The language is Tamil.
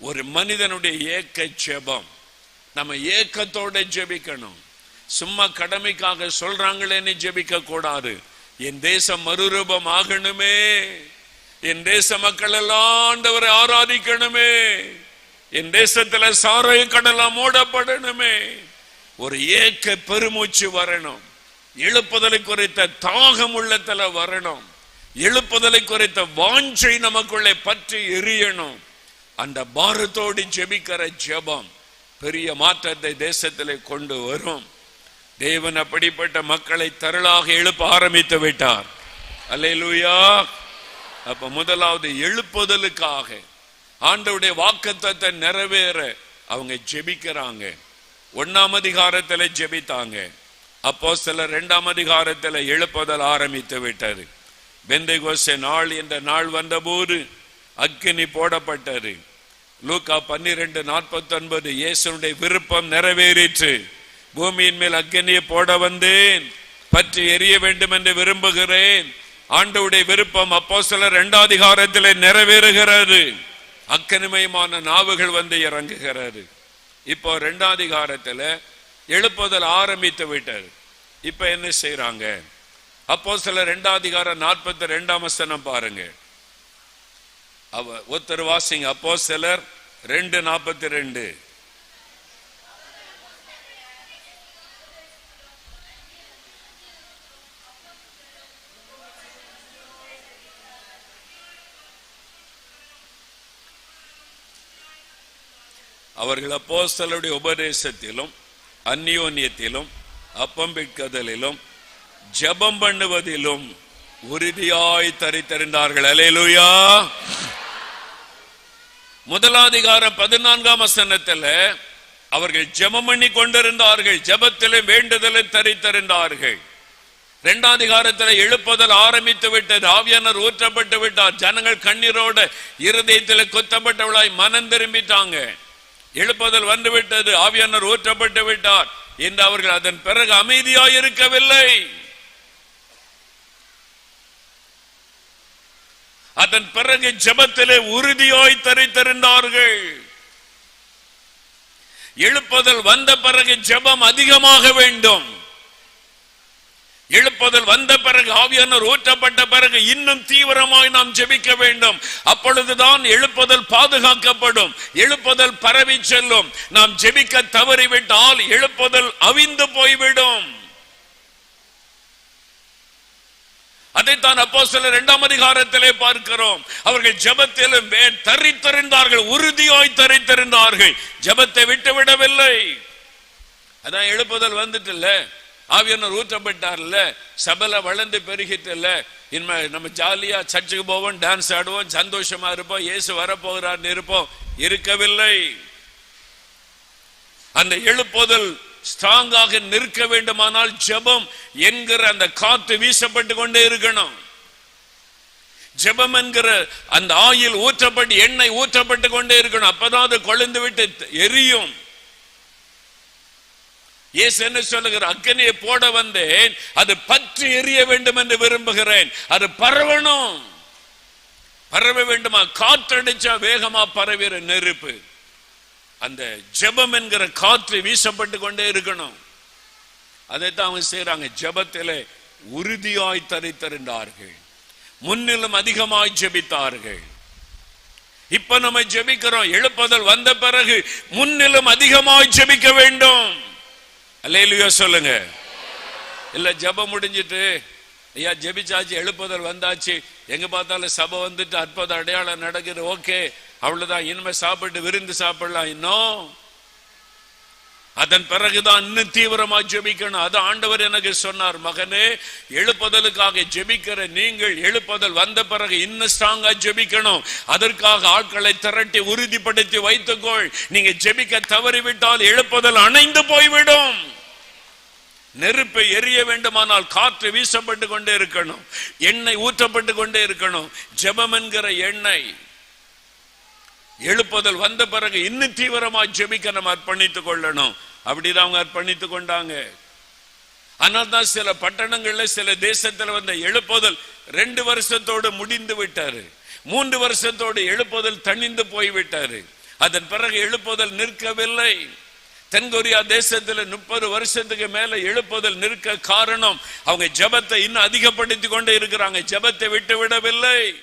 ஒரு மனிதனுடைய ஏக்க ஜெபம் நம்ம ஏக்கத்தோட ஜெபிக்கணும். சும்மா கடமைக்காக சொல்றாங்களேன்னு ஜெபிக்க கூடாது என் தேசம் மறுரூபம் ஆகணுமே என் தேச மக்கள் எல்லாம் ஆண்டவரை ஆராதிக்கணுமே. என் தேசத்துல சாராய கடலாம் மூடப்படணுமே. ஒரு ஏக்க பெருமூச்சு வரணும். எழுப்புதலை குறித்த தாகம் உள்ளத்துல வரணும். எழுப்புதலை குறித்த வாஞ்சை நமக்குள்ளே பற்றி எரியணும். அந்த பாரத்தோடு ஜெபிக்கிற ஜெபம் பெரிய மாற்றத்தை தேசத்தில் கொண்டு வரும். தேவன் அப்படிப்பட்ட மக்களை தருளாக எழுப்ப ஆரம்பித்து விட்டார். அல்லேலூயா. அப்ப முதலாவது எழுப்புதலுக்காக ஆண்டவுடைய வாக்குத்தத்தை நிறைவேற அவங்க ஜெபிக்கிறாங்க. ஒன்னாம் அதிகாரத்தில் ஜெபித்தாங்க. அப்போ சில ரெண்டாம் அதிகாரத்தில் எழுப்புதல் ஆரம்பித்து விட்டது. பெந்தைகோச நாள் என்ற நாள் வந்தபோது அக்கினி போடப்பட்டது. லூக்கா பன்னிரெண்டு நாற்பத்தி ஒன்பது இயேசுடைய விருப்பம் நிறைவேறிற்று. பூமியின் மேல் அக்கினியை போட வந்தேன். பற்றி எரிய வேண்டும் என்று விரும்புகிறேன். ஆண்டவுடைய விருப்பம் அப்போ சில இரண்டாம் அதிகாரத்திலே நிறைவேறுகிறது. அக்கனிமயமான நாவுகள் வந்து இறங்குகிறது. இப்போ ரெண்டாதிகாரத்தில் எழுப்புதல் ஆரம்பித்து விட்டது. இப்போ என்ன செய்கிறாங்க அப்போ சில ரெண்டாதிகாரம் நாற்பத்தி ரெண்டாம் வசனம் பாருங்கள் அவ ஒருத்தர் வாசிங்க. அப்போ சிலர் ரெண்டு நாற்பத்தி ரெண்டு அவர்கள் அப்போஸ்தலருடைய உபதேசத்திலும் அந்யோன்யத்திலும் அப்பம் பிற்கதலிலும் ஜெபம் பண்ணுவதிலும் உறுதியாய் தரித்தறிந்தார்கள். அலையலுயா முதலாதிகாரம் பதினான்காம் வசனத்தில் அவர்கள் ஜெபம் பண்ணி கொண்டிருந்தார்கள் ஜெபத்திலும் வேண்டுதலும் தரித்திருந்தார்கள் இரண்டாதிகாரத்தில் எழுப்புதல் ஆரம்பித்து விட்டது ஆவியானர் ஊற்றப்பட்டு விட்டார். ஜனங்கள் கண்ணீரோட இருதயத்தில் குத்தப்பட்டவளாய் மனம் திரும்பிட்டாங்க. எழுப்புதல் வந்து விட்டது ஆவியானர் ஊற்றப்பட்டு விட்டார். என்று அவர்கள் அதன் பிறகு அமைதியாய் இருக்கவில்லை. அதன் பிறகு ஜெபத்திலே உறுதியாய் தரித்திருந்தார்கள். எழுப்புதல் வந்த பிறகு ஜெபம் அதிகமாக வேண்டும். எழுப்புதல் வந்த பிறகு ஆவியானவர் ஊற்றப்பட்ட பிறகு இன்னும் தீவிரமாய் நாம் ஜெபிக்க வேண்டும். அப்பொழுதுதான் எழுப்புதல் பாதுகாக்கப்படும். எழுப்புதல் பரவி செல்லும். நாம் ஜெபிக்க தவறிவிட்டால் எழுப்புதல் அவிந்து போய்விடும். அதைத்தான் அப்போ சில இரண்டாம் அதிகாரத்திலே பார்க்கிறோம். அவர்கள் ஜபத்திலும் தரித்தறிந்தார்கள் உறுதியாய் தரித்தறிந்தார்கள் ஜபத்தை விட்டு விடவில்லை. அதான் எழுப்புதல் வந்துட்டு இல்ல ஆவியனர் ஊற்றப்பட்டார்ல? சபல வளர்ந்து பெருகிட்டு இல்ல இனிமே நம்ம ஜாலியா சர்ச்சுக்கு போவோம் டான்ஸ் ஆடுவோம் சந்தோஷமா இருப்போம் இயேசு வரப்போகிறார்னு இருப்போம். இருக்கவில்லை. அந்த எழுப்புதல் ஸ்ட்ராங்காக நிற்க வேண்டுமானால் ஜெபம் என்கிற அந்த காற்று வீசப்பட்டு கொண்டே இருக்கணும். ஜெபம் என்கிற அந்த ஆயில் ஊற்றப்பட்டு எண்ணெய் ஊற்றப்பட்டு கொண்டே இருக்கணும். அப்பதான் அது கொழுந்து விட்டு எரியும். இயேசு என்ன சொல்லுகிற அக்கனியை போட வந்தேன் அது பற்றி எரிய வேண்டும் என்று விரும்புகிறேன். அது பரவணும். பரவ வேண்டுமா? காற்றடிச்சா வேகமா பரவிற நெருப்பு. அந்த ஜெபம் என்கிற காற்று வீசப்பட்டு கொண்டே இருக்கணும். அதைத்தான் அவங்க செய்யறாங்க ஜெபத்திலே உறுதியாய் தரித்திருந்தார்கள். முன்னிலும் அதிகமாய் ஜெபித்தார்கள். இப்ப நம்ம ஜெபிக்கிறோம். எழுப்புதல் வந்த பிறகு முன்னிலும் அதிகமாய் ஜெபிக்க வேண்டும். அல்லேலுயா சொல்லுங்க. இல்ல ஜெபம் முடிஞ்சிட்டு ஐயா ஜெபிச்சாச்சு எழுப்புதல் வந்தாச்சு. எங்க பார்த்தாலும் சபை வந்துட்டு அற்புத அடையாளம் நடக்குது. ஓகே அவ்வளவுதான். இனிமே சாப்பிட்டு விருந்து சாப்பிடலாம் இன்னும். அதன் பிறகுதான் இன்னும் தீவிரமா ஜெபிக்கணும். அது ஆண்டவர் எனக்கு சொன்னார் மகனே எழுப்புதலுக்காக ஜெபிக்கிற நீங்கள் எழுப்புதல் வந்த பிறகு இன்னும் ஸ்ட்ராங்கா ஜெபிக்கணும். அதற்காக ஆட்களை திரட்டி உறுதிப்படுத்தி வைத்துக்கொள். நீங்க ஜெபிக்க தவறிவிட்டால் எழுப்புதல் அணைந்து போய்விடும். நெருப்பை எரிய வேண்டுமானால் காற்று வீசப்பட்டு கொண்டே இருக்கணும். எண்ணெய் ஊற்றப்பட்டு கொண்டே இருக்கணும். ஜபம் என்கிற எண்ணெய். எழுப்புதல் வந்த பிறகு இன்னும் தீவிரமா ஜெபிக்க நம்ம அர்ப்பணித்துக் கொள்ளணும். அப்படிதான் அவங்க அர்ப்பணித்துக் கொண்டாங்க. ஆனால் தான் சில பட்டணங்கள்ல சில தேசத்துல வந்த எழுப்புதல் ரெண்டு வருஷத்தோடு முடிந்து விட்டாரு. மூன்று வருஷத்தோடு எழுப்புதல் தணிந்து போய்விட்டாரு. அதன் பிறகு எழுப்புதல் நிற்கவில்லை. தென்கொரியா தேசத்துல முப்பது வருஷத்துக்கு மேல எழுப்புதல் நிற்க காரணம். அவங்க ஜெபத்தை இன்னும் அதிகப்படுத்தி கொண்டே இருக்கிறாங்க. ஜெபத்தை விட்டு விடவில்லை.